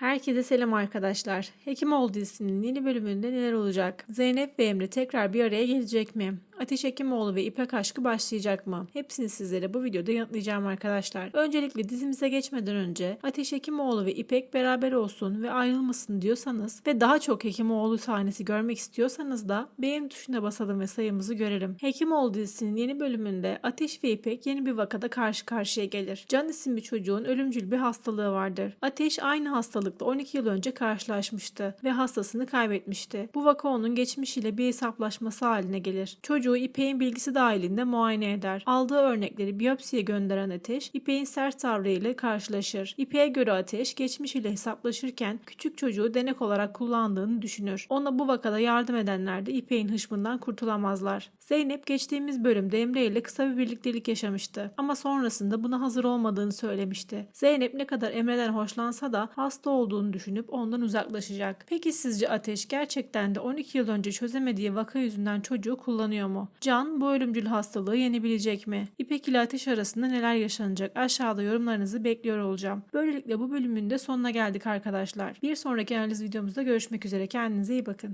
Herkese selam arkadaşlar. Hekimoğlu dizisinin yeni bölümünde neler olacak? Zeynep ve Emre tekrar bir araya gelecek mi? Ateş Hekimoğlu ve İpek aşkı başlayacak mı? Hepsini sizlere bu videoda yanıtlayacağım arkadaşlar. Öncelikle dizimize geçmeden önce Ateş Hekimoğlu ve İpek beraber olsun ve ayrılmasın diyorsanız ve daha çok Hekimoğlu sahnesi görmek istiyorsanız da beğen tuşuna basalım ve sayımızı görelim. Hekimoğlu dizisinin yeni bölümünde Ateş ve İpek yeni bir vakada karşı karşıya gelir. Can isimli çocuğun ölümcül bir hastalığı vardır. Ateş aynı hastalıkla 12 yıl önce karşılaşmıştı ve hastasını kaybetmişti. Bu vaka onun geçmişiyle bir hesaplaşması haline gelir. Çocuğu İpek'in bilgisi dahilinde muayene eder. Aldığı örnekleri biyopsiye gönderen Ateş, İpek'in sert tavrıyla karşılaşır. İpek'e göre Ateş, geçmişiyle hesaplaşırken küçük çocuğu denek olarak kullandığını düşünür. Ona bu vakada yardım edenler de İpek'in hışmından kurtulamazlar. Zeynep geçtiğimiz bölümde Emre ile kısa bir birliktelik yaşamıştı. Ama sonrasında buna hazır olmadığını söylemişti. Zeynep ne kadar Emre'den hoşlansa da hasta olduğunu düşünüp ondan uzaklaşacak. Peki sizce Ateş gerçekten de 12 yıl önce çözemediği vaka yüzünden çocuğu kullanıyor mu? Can bu ölümcül hastalığı yenebilecek mi? İpek ile Ateş arasında neler yaşanacak? Aşağıda yorumlarınızı bekliyor olacağım. Böylelikle bu bölümün de sonuna geldik arkadaşlar. Bir sonraki analiz videomuzda görüşmek üzere. Kendinize iyi bakın.